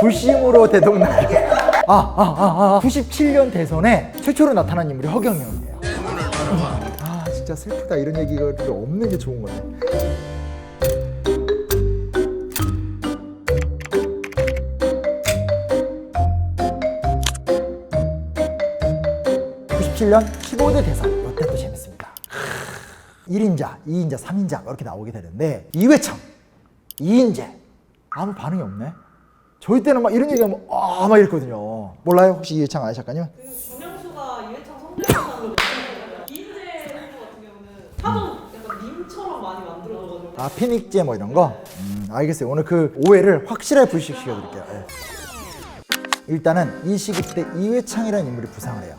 불심으로 대통령. 아, 아, 아, 아. 97년 대선에 최초로 나타난 인물이 허경영이에요. 아, 진짜 슬프다. 이런 얘기가 없는 게 좋은 거네. (97년) 15대 대선 이때 또 재밌습니다 1인자, 2인자, 3인자 이렇게 나오게 되는데 이회창, 이인재 아무 반응이 없네. 저희 때는 막 이런 얘기하면 아 막 이랬거든요. 몰라요? 혹시 이회창 아니 작가님? 그리고 정영수가 이회창 성대모사로 이인재 후보 같은 경우는 하도 약간 밈처럼 많이 만들어져가지고 아 피닉제 뭐 이런 거? 음, 알겠어요. 오늘 그 오해를 확실하게 불식시켜 드릴게요. 예. 일단은 이 시기 때 이회창이라는 인물이 부상을 해요.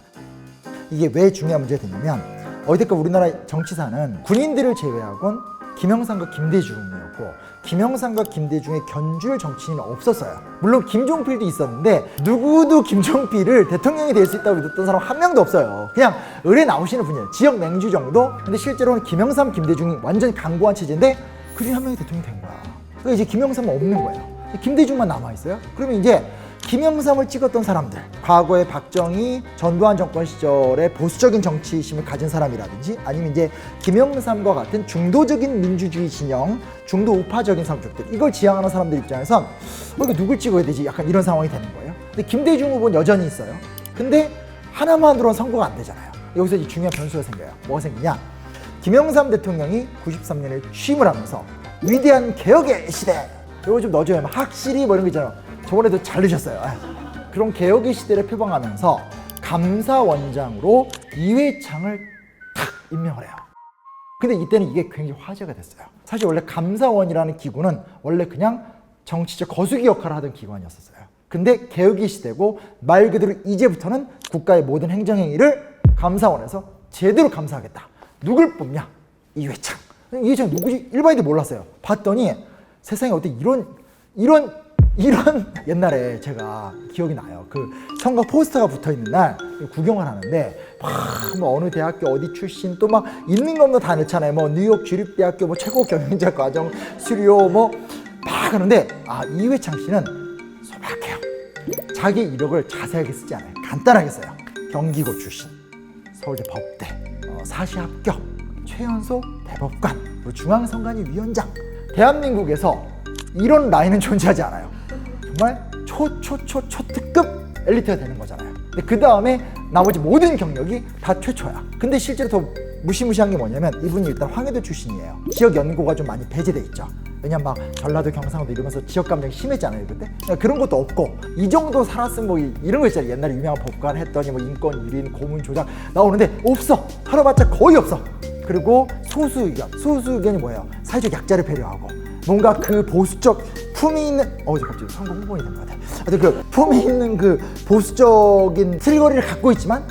이게 왜 중요한 문제가 되냐면 어디까 우리나라 정치사는 군인들을 제외하곤 김영삼과 김대중이었고 김영삼과 김대중의 견줄 정치인은 없었어요. 물론 김종필도 있었는데 누구도 김종필을 대통령이 될 수 있다고 믿었던 사람 한 명도 없어요. 그냥 을에 나오시는 분이에요. 지역 맹주 정도. 근데 실제로는 김영삼, 김대중이 완전 강고한 체제인데 그 중에 한 명이 대통령이 된 거야. 그러니까 이제 김영삼은 없는 거예요. 김대중만 남아 있어요. 그러면 이제 김영삼을 찍었던 사람들, 과거에 박정희, 전두환 정권 시절에 보수적인 정치심을 가진 사람이라든지 아니면 이제 김영삼과 같은 중도적인 민주주의 진영, 중도 우파적인 성격들 이걸 지향하는 사람들 입장에선 어, 이거 누굴 찍어야 되지? 약간 이런 상황이 되는 거예요. 근데 김대중 후보는 여전히 있어요. 근데 하나만으로는 선거가 안 되잖아요. 여기서 이제 중요한 변수가 생겨요. 뭐가 생기냐? 김영삼 대통령이 93년에 취임을 하면서 위대한 개혁의 시대 이거 좀 넣어줘요. 막 학실이 뭐 이런 거 있잖아요. 저번에도 잘 넣으셨어요. 아, 그런 개혁의 시대를 표방하면서 감사원장으로 이회창을 탁 임명을 해요. 근데 이때는 이게 굉장히 화제가 됐어요. 사실 원래 감사원이라는 기구는 원래 그냥 정치적 거수기 역할을 하던 기관이었었어요. 근데 개혁의 시대고 말 그대로 이제부터는 국가의 모든 행정행위를 감사원에서 제대로 감사하겠다. 누굴 뽑냐? 이회창. 이회창 누구지? 일반인들 몰랐어요. 봤더니 세상에 어떻게 이런 이런 이런 옛날에 제가 기억이 나요. 그 선거 포스터가 붙어 있는 날 구경을 하는데 막뭐 어느 대학교 어디 출신 또 막 있는 거 없는 다 넣잖아요. 뭐 뉴욕 주립대학교 뭐 최고 경영자 과정 수료 뭐 막 하는데 아 이회창 씨는 소박해요. 자기 이력을 자세하게 쓰지 않아요. 간단하게 써요. 경기고 출신, 서울대 법대, 어, 사시 합격, 최연소 대법관, 그리고 중앙선관위 위원장. 대한민국에서 이런 라인은 존재하지 않아요. 정말 초 초 초 초특급 엘리트가 되는 거잖아요. 근데 그 다음에 나머지 모든 경력이 다 최초야. 근데 실제로 더 무시무시한 게 뭐냐면 이분이 일단 황해도 출신이에요. 지역 연고가 좀 많이 배제돼 있죠. 왜냐면 막 전라도 경상도 이러면서 지역 감정이 심했잖아요 그때 그러니까 그런 것도 없고 이 정도 살았으면 뭐 이- 이런 거 있잖아요 옛날에 유명한 법관 했더니 뭐 인권 유린 고문 조작 나오는데 없어 털어봤자 거의 없어 그리고 소수 의견 소수 의견이 뭐예요 사회적 약자를 배려하고 뭔가 그 보수적 품이 있는 어 이제 갑자기 선거 홍보인이 된것 같아 하여튼 그 품이 있는 그 보수적인 틀거리를 갖고 있지만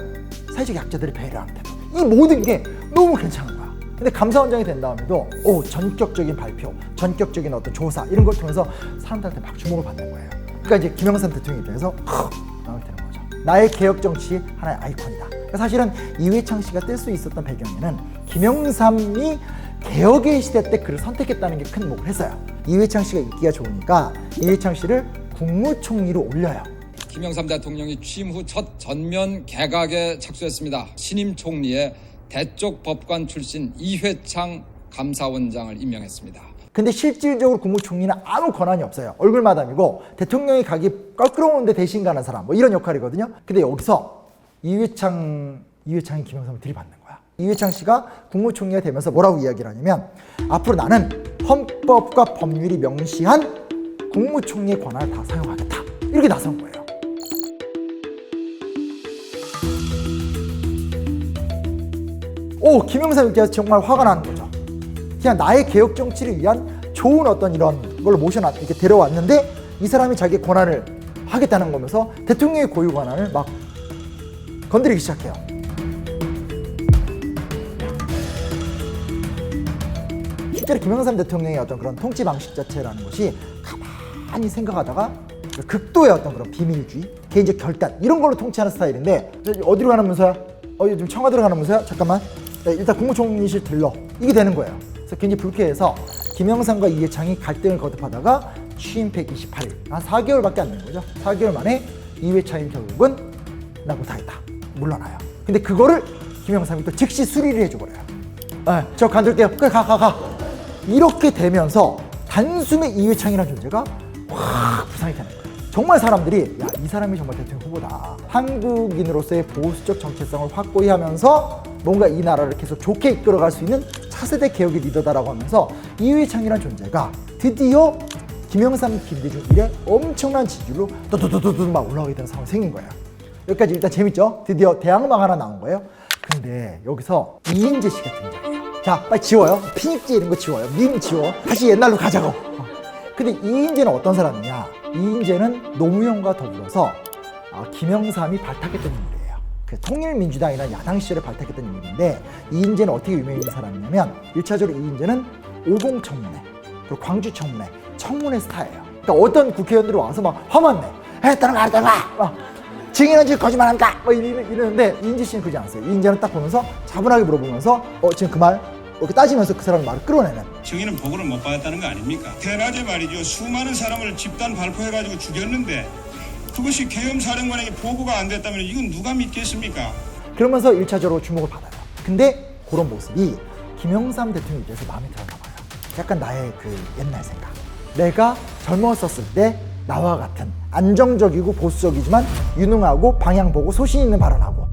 사회적 약자들을 배려하는 태도. 이 모든 게 너무 괜찮은 거야. 근데 감사원장이 된 다음에도 오 전격적인 발표 전격적인 어떤 조사 이런 걸 통해서 사람들한테 막 주목을 받는 거예요. 그러니까 이제 김영삼 대통령이 돼서 나의 개혁 정치 하나의 아이콘이다 사실은 이회창 씨가 뜰 수 있었던 배경에는 김영삼이 개혁의 시대 때 그를 선택했다는 게 큰 목을 했어요 이회창 씨가 인기가 좋으니까 이회창 씨를 국무총리로 올려요 김영삼 대통령이 취임 후 첫 전면 개각에 착수했습니다. 신임 총리에 대쪽 법관 출신 이회창 감사원장을 임명했습니다. 근데 실질적으로 국무총리는 아무 권한이 없어요. 얼굴 마담이고 대통령이 가기 껄끄러운데 대신 가는 사람 뭐 이런 역할이거든요. 근데 여기서 이회창 이회창이 김영삼을 들이받는 거야. 이회창 씨가 국무총리가 되면서 뭐라고 이야기를 하냐면 앞으로 나는 헌법과 법률이 명시한 국무총리의 권한을 다 사용하겠다. 이렇게 나선 거예요. 오 김영삼 입장에서 정말 화가 나는 거죠. 그냥 나의 개혁 정치를 위한 좋은 어떤 이런 걸 모셔놨 이렇게 데려왔는데 이 사람이 자기 권한을 하겠다는 거면서 대통령의 고유 권한을 막 건드리기 시작해요. 실제로 김영삼 대통령의 어떤 그런 통치 방식 자체라는 것이 가만히 생각하다가 극도의 어떤 그런 비밀주의, 개인적 결단 이런 걸로 통치하는 스타일인데 저 어디로 가는 문서야? 어, 지금 청와대로 가는 문서야? 잠깐만. 네, 일단 국무총리실 들러. 이게 되는 거예요. 그래서 굉장히 불쾌해서 김영삼과 이해창이 갈등을 거듭하다가 취임 128일 한 4개월밖에 안 된 거죠. 4개월 만에 이회창이 결국은 나 못하겠다. 물러나요. 근데 그거를 김영삼이 또 즉시 수리를 해줘버려요. 아, 저 간둘게요. 그래 가 가 가. 이렇게 되면서 단숨에 이회창이라는 존재가 확 부상이 되는 거예요. 정말 사람들이 야 이 사람이 정말 대통령 후보다. 한국인으로서의 보수적 정체성을 확고히 하면서 뭔가 이 나라를 계속 좋게 이끌어갈 수 있는 차세대 개혁의 리더다라고 하면서 이회창이라는 존재가 드디어 김영삼, 김대중 일에 엄청난 지지율로 또또또또또 막 올라가게 되는 상황이 생긴 거예요. 여기까지 일단 재밌죠? 드디어 대항마가 하나 나온 거예요. 근데 여기서 이인재 씨가 등장해요. 자, 빨리 지워요. 피닉지 이런 거 지워요. 밈 지워. 다시 옛날로 가자고. 어. 근데 이인재는 어떤 사람이냐? 이인재는 노무현과 더불어서 어, 김영삼이 발탁했던. 그 통일민주당이라는 야당 시절에 발탁했던 인물인데 이 인재는 어떻게 유명한 사람이냐면 1차적으로 이 인재는 오공 청문회 그리고 광주 청문회 청문회 스타예요. 그러니까 어떤 국회의원들이 와서 막 화만 내. 했다는 거 알다가 막 증인은 지금 거짓말한다. 뭐 이러, 이러는데 이인재 씨는 그러지 않았어요. 이 인재는 딱 보면서 차분하게 물어보면서 어 지금 그 말 이렇게 따지면서 그 사람의 말을 끌어내는 증인은 보고를 못 받았다는 거 아닙니까? 대낮에 말이죠. 수많은 사람을 집단 발포해가지고 죽였는데 그것이 계엄사령관에게 보고가 안 됐다면 이건 누가 믿겠습니까? 그러면서 1차적으로 주목을 받아요. 근데 그런 모습이 김영삼 대통령 입장에서 마음에 들었나 봐요. 약간 나의 그 옛날 생각. 내가 젊었었을 때 나와 같은 안정적이고 보수적이지만 유능하고 방향 보고 소신 있는 발언하고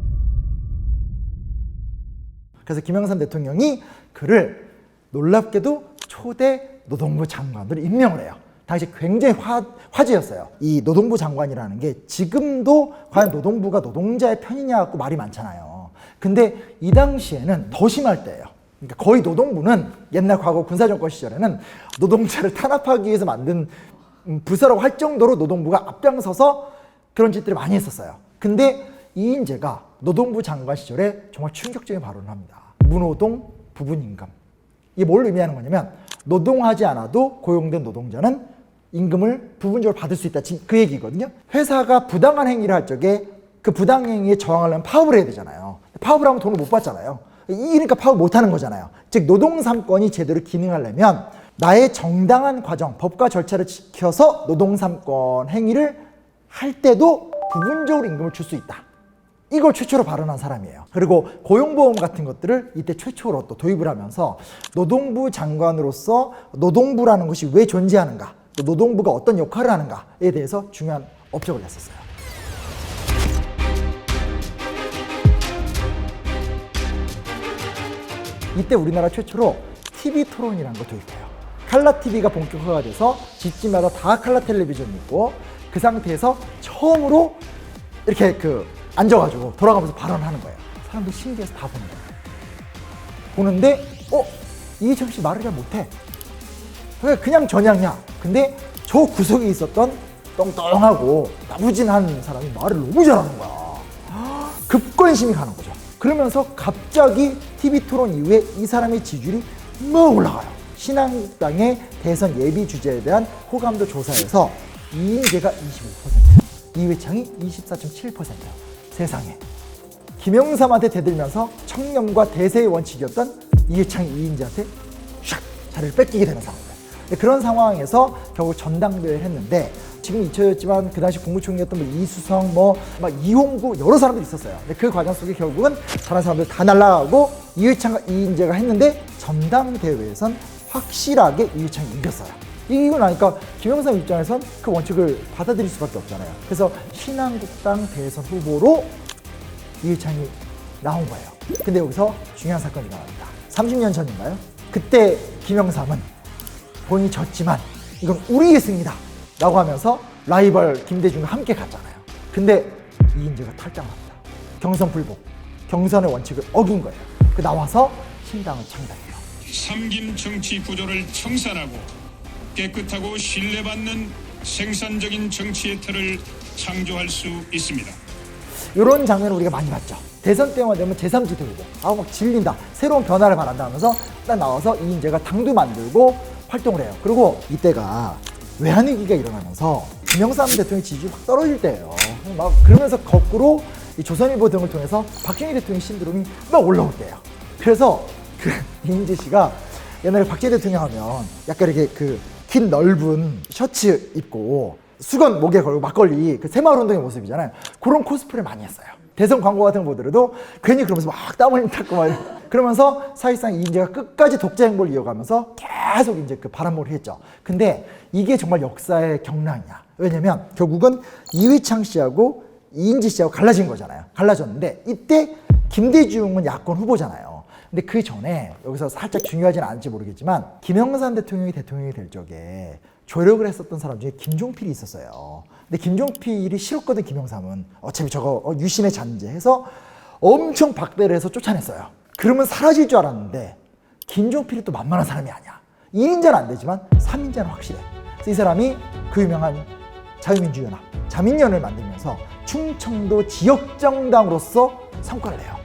그래서 김영삼 대통령이 그를 놀랍게도 초대 노동부 장관으로 임명을 해요. 당시 굉장히 화, 화제였어요. 이 노동부 장관이라는 게 지금도 과연 노동부가 노동자의 편이냐 갖고 말이 많잖아요. 근데 이 당시에는 더 심할 때예요. 그러니까 거의 노동부는 옛날 과거 군사정권 시절에는 노동자를 탄압하기 위해서 만든 음, 부서라고 할 정도로 노동부가 앞장서서 그런 짓들을 많이 했었어요. 근데 이인재가 노동부 장관 시절에 정말 충격적인 발언을 합니다. 무노동 부분임금. 이게 뭘 의미하는 거냐면 노동하지 않아도 고용된 노동자는 임금을 부분적으로 받을 수 있다. 지금 그 얘기거든요. 회사가 부당한 행위를 할 적에 그 부당 행위에 저항하려면 파업을 해야 되잖아요. 파업을 하면 돈을 못 받잖아요. 이러니까 파업 못 하는 거잖아요. 즉 노동 삼권이 제대로 기능하려면 나의 정당한 과정, 법과 절차를 지켜서 노동 삼권 행위를 할 때도 부분적으로 임금을 줄 수 있다. 이걸 최초로 발언한 사람이에요. 그리고 고용보험 같은 것들을 이때 최초로 또 도입을 하면서 노동부 장관으로서 노동부라는 것이 왜 존재하는가, 또 노동부가 어떤 역할을 하는가에 대해서 중요한 업적을 냈었어요. 이때 우리나라 최초로 TV 토론이라는 걸 도입해요. 칼라 TV가 본격화가 돼서 집집마다 다 칼라 텔레비전이 있고 그 상태에서 처음으로 이렇게 그 앉아가지고 돌아가면서 발언하는 거예요. 사람들이 신기해서 다 보는 거예요. 보는데 어 이희철 씨 말을 잘 못해. 그냥 그냥 전향이야. 근데 저 구석에 있었던 똥똥하고 나부진한 사람이 말을 너무 잘하는 거야. 급관심이 가는 거죠. 그러면서 갑자기 TV 토론 이후에 이 사람의 지지율이 막 올라가요. 신한국당의 대선 예비 주제에 대한 호감도 조사에서 이인재가 25%, 이회창이 24.7%. 세상에. 김영삼한테 대들면서 청렴과 대세의 원칙이었던 이회창이 이인재한테 샥 자리를 뺏기게 되는. 근데 그런 상황에서 결국 전당대회를 했는데 지금 잊혀졌지만 그 당시 국무총리였던 뭐 이수성 뭐막 이홍구 여러 사람들이 있었어요. 근데 그 과정 속에 결국은 다른 사람들 다 날라가고 이회창과 이인재가 했는데 전당대회에선 확실하게 이회창이 이겼어요. 이기고 나니까 김영삼 입장에선 그 원칙을 받아들일 수밖에 없잖아요. 그래서 신한국당 대선 후보로 이회창이 나온 거예요. 근데 여기서 중요한 사건이 나옵니다. 30년 전인가요? 그때 김영삼은 본인이 졌지만 이건 우리의 승리다 라고 하면서 라이벌 김대중과 함께 갔잖아요. 근데 이인재가 탈당합니다. 경선 불복, 경선의 원칙을 어긴 거예요. 그 나와서 신당을 창당해요. 삼김 정치 구조를 청산하고 깨끗하고 신뢰받는 생산적인 정치의 틀을 창조할 수 있습니다. 이런 장면을 우리가 많이 봤죠. 대선 때만 되면 제3지 들고 아우 막 질린다. 새로운 변화를 바란다 하면서 딱 나와서 이인재가 당도 만들고 활동을 해요. 그리고 이때가 외환위기가 일어나면서 김영삼 대통령 지지율이 확 떨어질 때예요. 막 그러면서 거꾸로 이 조선일보 등을 통해서 박정희 대통령 신드롬이 막 올라올 때예요. 그래서 그 이인재 씨가 옛날에 박정희 대통령 하면 약간 이렇게 그 긴 넓은 셔츠 입고 수건 목에 걸고 막걸리 그 새마을 운동의 모습이잖아요. 그런 코스프레 많이 했어요. 대선 광고 같은 거 보더라도 괜히 그러면서 막 땀 흘림 닦고 막 그러면서 사실상 이인재가 끝까지 독재 행보를 이어가면서 계속 이제 그 바람몰이 했죠. 근데 이게 정말 역사의 경랑이야. 왜냐면 결국은 이회창 씨하고 이인재 씨하고 갈라진 거잖아요. 갈라졌는데 이때 김대중은 야권 후보잖아요. 근데 그 전에 여기서 살짝 중요하지는 않을지 모르겠지만 김영삼 대통령이 대통령이 될 적에 조력을 했었던 사람 중에 김종필이 있었어요. 근데 김종필이 싫었거든 김영삼은 어차피 저거 어, 유신의 잔재 해서 엄청 박대를 해서 쫓아냈어요. 그러면 사라질 줄 알았는데 김종필이 또 만만한 사람이 아니야. 2인자는 안 되지만 3인자는 확실해. 그래서 이 사람이 그 유명한 자유민주연합, 자민련을 만들면서 충청도 지역 정당으로서 성과를 내요.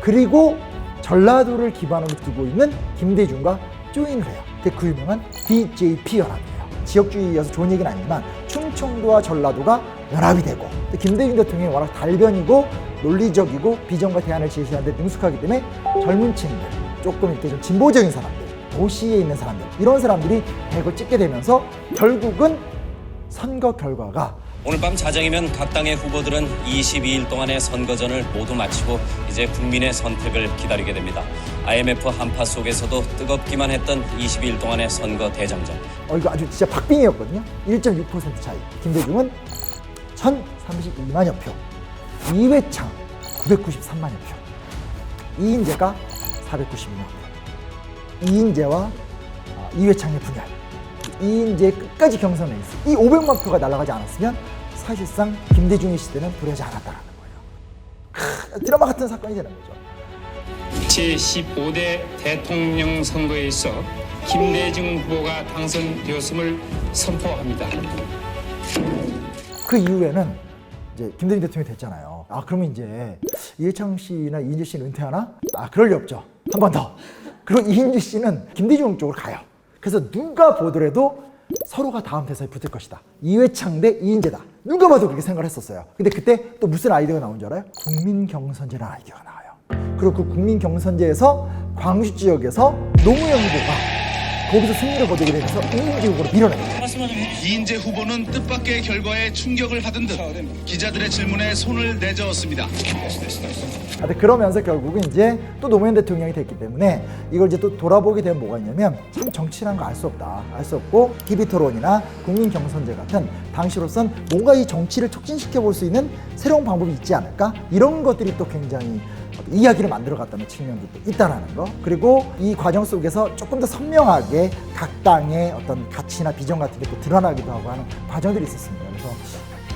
그리고 전라도를 기반으로 두고 있는 김대중과 조인을 해요. 그 유명한 BJP 연합이에요. 지역주의여서 좋은 얘기는 아니지만 충청도와 전라도가 연합이 되고 또 김대중 대통령이 워낙 달변이고 논리적이고 비전과 대안을 제시하는 데 능숙하기 때문에 젊은 층들 조금 이렇게 좀 진보적인 사람들 도시에 있는 사람들 이런 사람들이 대거 찍게 되면서 결국은 선거 결과가 오늘 밤 자정이면 각 당의 후보들은 22일 동안의 선거전을 모두 마치고 이제 국민의 선택을 기다리게 됩니다. IMF 한파 속에서도 뜨겁기만 했던 22일 동안의 선거 대장정. 어, 이거 아주 진짜 박빙이었거든요. 1.6% 차이. 김대중은 1,032만여 표. 이회창 993만여 표. 이인재가 492만 표. 이인재와 아, 이회창의 분열. 이인재 끝까지 경선 레이스. 이 500만 표가 날아가지 않았으면 사실상 김대중의 시대는 도래하지 않았다라는 거예요. 크, 드라마 같은 사건이 되는 거죠. 제15대 대통령 선거에서 김대중 후보가 당선되었음을 선포합니다. 그 이후에는 이제 김대중 대통령이 됐잖아요. 아 그러면 이제 이해창 씨나 이인재 씨는 은퇴하나? 아 그럴 리 없죠. 한 번 더. 그리고 이인재 씨는 김대중 쪽으로 가요. 그래서 누가 보더라도 서로가 다음 대선에 붙을 것이다. 이회창 대 이인재다. 누가 봐도 그렇게 생각을 했었어요. 근데 그때 또 무슨 아이디어가 나온 줄 알아요? 국민 경선제라는 아이디어가 나와요. 그리고 그 국민 경선제에서 광주 지역에서 노무현 후보가 거기서 승리를 거두게 되면서 이인재 후보로 밀어내요. 이인재 후보는 뜻밖의 결과에 충격을 받은 듯 기자들의 질문에 손을 내저었습니다. 아, 근데 그러면서 결국은 이제 또 노무현 대통령이 됐기 때문에 이걸 이제 또 돌아보게 되면 뭐가 있냐면 참 정치라는 거알 수 없다. 알 수 없고 TV 토론이나 국민 경선제 같은 당시로선 뭔가 이 정치를 촉진시켜 볼 수 있는 새로운 방법이 있지 않을까? 이런 것들이 또 굉장히 이야기를 만들어 갔다는 측면도 또 있다라는 거. 그리고 이 과정 속에서 조금 더 선명하게 각 당의 어떤 가치나 비전 같은 게 또 드러나기도 하고 하는 과정들이 있었습니다. 그래서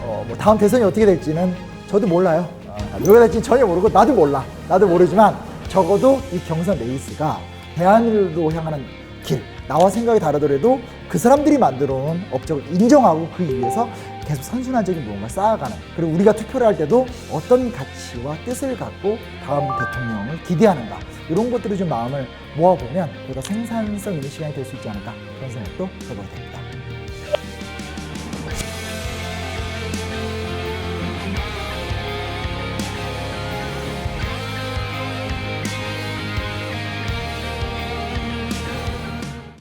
어, 뭐 다음 대선이 어떻게 될지는 저도 몰라요. 어, 누가 될지는 전혀 모르고 나도 몰라. 나도 모르지만 적어도 이 경선 레이스가 대안으로 향하는 길, 나와 생각이 다르더라도 그 사람들이 만들어 놓은 업적을 인정하고 그 위에서 계속 선순환적인 무언가 쌓아가는 그리고 우리가 투표를 할 때도 어떤 가치와 뜻을 갖고 다음 대통령을 기대하는가 이런 것들을 좀 마음을 모아보면 보다 생산성 있는 시간이 될 수 있지 않을까 그런 생각도 해보게 됩니다.